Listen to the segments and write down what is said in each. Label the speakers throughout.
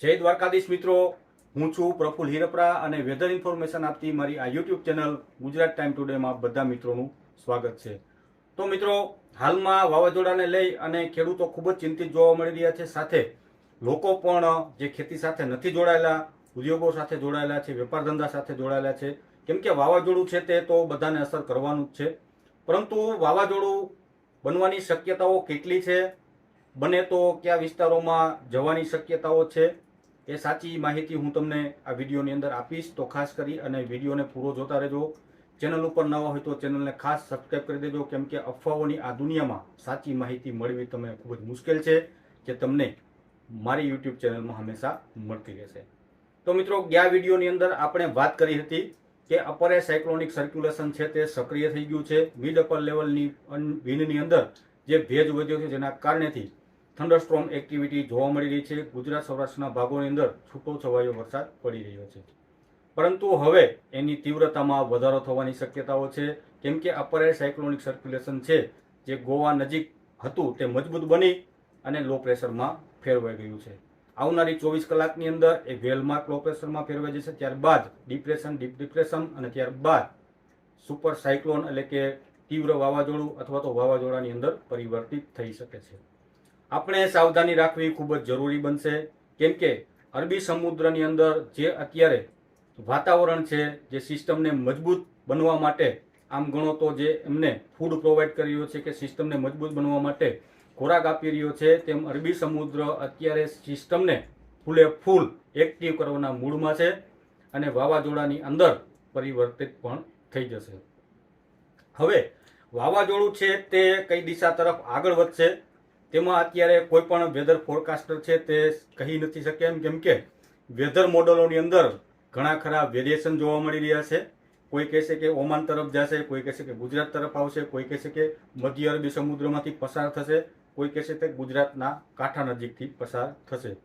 Speaker 1: જય દ્વારકાધીશ મિત્રો. હું છું પ્રફુલ હિરપરા અને વેધર ઇન્ફોર્મેશન આપતી મારી આ યુટ્યુબ ચેનલ ગુજરાત ટાઈમ ટુડેમાં બધા મિત્રોનું સ્વાગત છે. તો મિત્રો, હાલમાં વાવાઝોડાને લઈ અને ખેડૂતો ખૂબ જ ચિંતિત જોવા મળી રહ્યા છે. સાથે લોકો પણ, જે ખેતી સાથે નથી જોડાયેલા, ઉદ્યોગો સાથે જોડાયેલા છે, વેપાર ધંધા સાથે જોડાયેલા છે. કેમ કે વાવાઝોડું છે તે તો બધાને અસર કરવાનું જ છે. પરંતુ વાવાઝોડું બનવાની શક્યતાઓ કેટલી છે? બને તો કયા વિસ્તારોમાં જવાની શક્યતાઓ છે એ સાચી માહિતી હું તમને આ વિડીયોની અંદર આપીશ. તો ખાસ કરી અને વિડીયોને પૂરો જોતા રહેજો. ચેનલ ઉપર નવા હોય તો ચેનલને ખાસ સબસ્ક્રાઈબ કરી દેજો. કેમ કે અફવાઓની આ દુનિયામાં સાચી માહિતી મળવી તમે ખૂબ જ મુશ્કેલ છે જે તમને મારી યુટ્યુબ ચેનલમાં હંમેશા મળતી રહેશે. તો મિત્રો ગયા વિડીયોની અંદર આપણે વાત કરી હતી કે અપરે સાયક્લોનિક સર્ક્યુલેશન છે તે સક્રિય થઈ ગયું છે. મિડ અપર લેવલની વિનની અંદર જે ભેજ વધ્યો છે જેના કારણેથી થંડરસ્ટ્રોમ એક્ટિવિટી જોવા મળી રહી છે. ગુજરાત સૌરાષ્ટ્રના ભાગોની અંદર છૂટો છવાયો વરસાદ પડી રહ્યો છે. પરંતુ હવે એની તીવ્રતામાં વધારો થવાની શક્યતાઓ છે. કેમ કે અપર એર સાયક્લોનિક સર્ક્યુલેશન છે જે ગોવા નજીક હતું તે મજબૂત બની અને લો પ્રેશરમાં ફેરવાઈ ગયું છે. આવનારી ચોવીસ કલાકની અંદર એ વેલમાર્ક લો પ્રેશરમાં ફેરવાઈ જશે. ત્યારબાદ ડિપ્રેશન, ડીપ ડિપ્રેશન અને ત્યારબાદ સુપર સાયક્લોન એટલે કે તીવ્ર વાવાઝોડું અથવા તો વાવાઝોડાની અંદર પરિવર્તિત થઈ શકે છે. આપણે સાવધાની રાખવી ખૂબ જ જરૂરી બનશે. કેમ કે અરબી સમુદ્રની અંદર જે અત્યારે વાતાવરણ છે, જે સિસ્ટમને મજબૂત બનવા માટે, આમ ગણો તો જે એમને ફૂડ પ્રોવાઈડ કરી રહ્યો છે કે સિસ્ટમને મજબૂત બનવા માટે ખોરાક આપી રહ્યો છે, તેમ અરબી સમુદ્ર અત્યારે સિસ્ટમને ફૂલે ફૂલ એક્ટિવ કરવાના મૂડમાં છે અને વાવાઝોડાની અંદર પરિવર્તિત પણ થઈ જશે. હવે વાવાઝોડું છે તે કઈ દિશા તરફ આગળ વધશે? તેમાં અત્યારે કોઈ પણ વેધર ફોરકાસ્ટર છે તે કહી નથી શકે એમ કેમ કે વેધર મોડલોની અંદર ઘણા ખરા વેરિએશન જોવા મળી રહ્યા છે. કોઈ કહેશે કે ઓમાન તરફ જશે, કોઈ કહેશે કે ગુજરાત તરફ આવશે, કોઈ કહેશે કે મધ્ય અરબી સમુદ્રમાંથી પસાર થશે, કોઈ કહેશે કે ગુજરાતના કાંઠા નજીકથી પસાર થશે.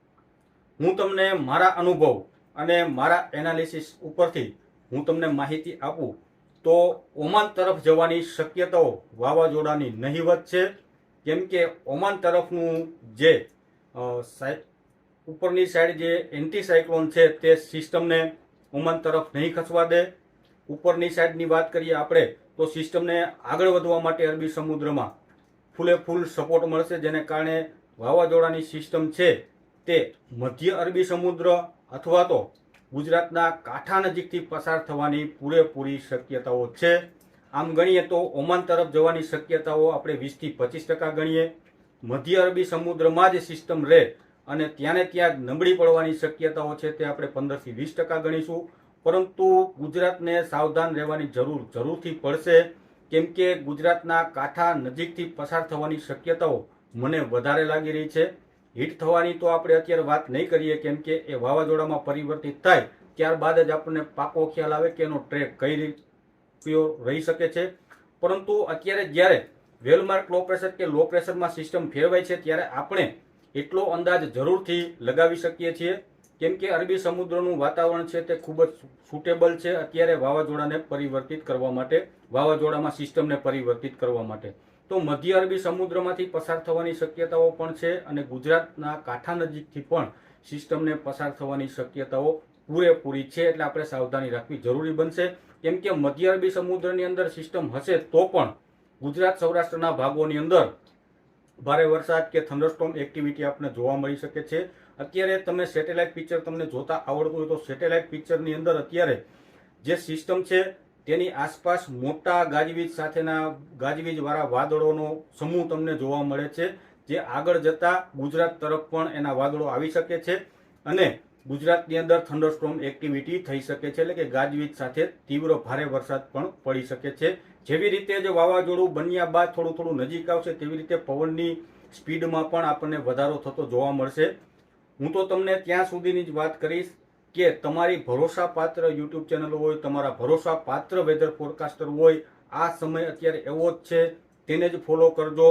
Speaker 1: હું તમને મારા અનુભવ અને મારા એનાલિસિસ ઉપરથી હું તમને માહિતી આપું તો ઓમાન તરફ જવાની શક્યતાઓ વાવાઝોડાની નહીવત છે. કેમ કે ઓમાન તરફનું જે ઉપરની સાઈડ જે એન્ટી સાયક્લોન છે તે સિસ્ટમને ઓમાન તરફ નહીં ખસવા દે. ઉપરની સાઈડની વાત કરીએ આપણે, તો સિસ્ટમને આગળ વધવા માટે અરબી સમુદ્રમાં ફૂલે ફૂલ સપોર્ટ મળશે, જેને કારણે વાવાઝોડાની સિસ્ટમ છે તે મધ્ય અરબી સમુદ્ર અથવા તો ગુજરાતના કાંઠા નજીકથી પસાર થવાની પૂરેપૂરી શક્યતાઓ છે. આમ ગણીએ તો ઓમાન તરફ જવાની શક્યતાઓ આપણે વીસથી પચીસ ટકા ગણીએ. મધ્ય અરબી સમુદ્રમાં જ સિસ્ટમ રહે અને ત્યાંને ત્યાં નબળી પડવાની શક્યતાઓ છે તે આપણે પંદરથી વીસ ટકા ગણીશું. પરંતુ ગુજરાતને સાવધાન રહેવાની જરૂર જરૂરથી પડશે. કેમ કે ગુજરાતના કાંઠા નજીકથી પસાર થવાની શક્યતાઓ મને વધારે લાગી રહી છે. હિટ થવાની તો આપણે અત્યારે વાત નહીં કરીએ, કેમ કે એ વાવાઝોડામાં પરિવર્તિત થાય ત્યારબાદ જ આપણને પાકો ખ્યાલ આવે કે એનો ટ્રેક કઈ રીતનો રહી શકે છે. પરંતુ અત્યારે જ્યારે વેલમાર્ક લો પ્રેશર કે લો પ્રેશરમાં સિસ્ટમ ફેરવાય છે, ત્યારે આપણે એટલો અંદાજ જરૂરથી લગાવી શકીએ છીએ. કેમ કે અરબી સમુદ્રનું વાતાવરણ છે તે ખૂબ જ સુટેબલ છે અત્યારે વાવાઝોડાને પરિવર્તિત કરવા માટે, વાવાઝોડામાં સિસ્ટમને પરિવર્તિત કરવા માટે. તો મધ્ય અરબી સમુદ્રમાંથી પસાર થવાની શક્યતાઓ પણ છે અને ગુજરાતના કાંઠા નજીકથી પણ સિસ્ટમને પસાર થવાની શક્યતાઓ પૂરેપૂરી છે એટલે આપણે સાવધાની રાખવી જરૂરી બનશે. કેમ કે મધ્ય અરબી સમુદ્રની અંદર સિસ્ટમ હશે તો પણ ગુજરાત સૌરાષ્ટ્રના ભાગોની અંદર ભારે વરસાદ કે થંડરસ્ટોમ એક્ટિવિટી આપણને જોવા મળી શકે છે. અત્યારે તમે સેટેલાઇટ પિક્ચર તમને જોતા આવડતું હોય તો સેટેલાઇટ પિક્ચરની અંદર અત્યારે જે સિસ્ટમ છે તેની આસપાસ મોટા ગાજવીજ સાથેના ગાજવીજવાળા વાદળોનો સમૂહ તમને જોવા મળે છે. જે આગળ જતા ગુજરાત તરફ પણ એના વાદળો આવી શકે છે. અને ગુજરાતની અંદર થંડરસ્ટોમ એક્ટિવિટી થઈ શકે છે એટલે કે ગાજવીજ સાથે તીવ્ર ભારે વરસાદ પણ પડી શકે છે. જેવી રીતે જ વાવાઝોડું બન્યા બાદ થોડું થોડું નજીક આવશે તેવી રીતે પવનની સ્પીડમાં પણ આપણને વધારો થતો જોવા મળશે. હું તો તમને ત્યાં સુધીની જ વાત કરીશ કે તમારી ભરોસાપાત્ર યુટ્યુબ ચેનલ હોય, તમારા ભરોસાપાત્ર વેધર ફોરકાસ્ટર હોય, આ સમય અત્યારે એવો જ છે. તેને જ ફોલો કરજો.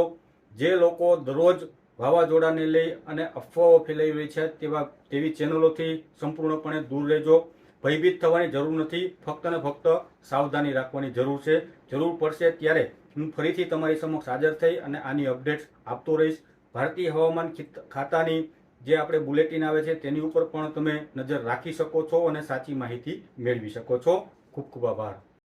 Speaker 1: જે લોકો દરરોજ વાવાઝોડાને લઈ અને અફવાઓ ફેલાવી રહી છે તેવા તેવી ચેનલોથી સંપૂર્ણપણે દૂર રહેજો. ભયભીત થવાની જરૂર નથી. ફક્ત ને ફક્ત સાવધાની રાખવાની જરૂર છે. જરૂર પડશે ત્યારે હું ફરીથી તમારી સમક્ષ હાજર થઈ અને આની અપડેટ્સ આપતો રહીશ. ભારતીય હવામાન ખિત- ખાતાની જે આપણે બુલેટિન આવે છે તેની ઉપર પણ તમે નજર રાખી શકો છો અને સાચી માહિતી મેળવી શકો છો. ખૂબ ખૂબ આભાર.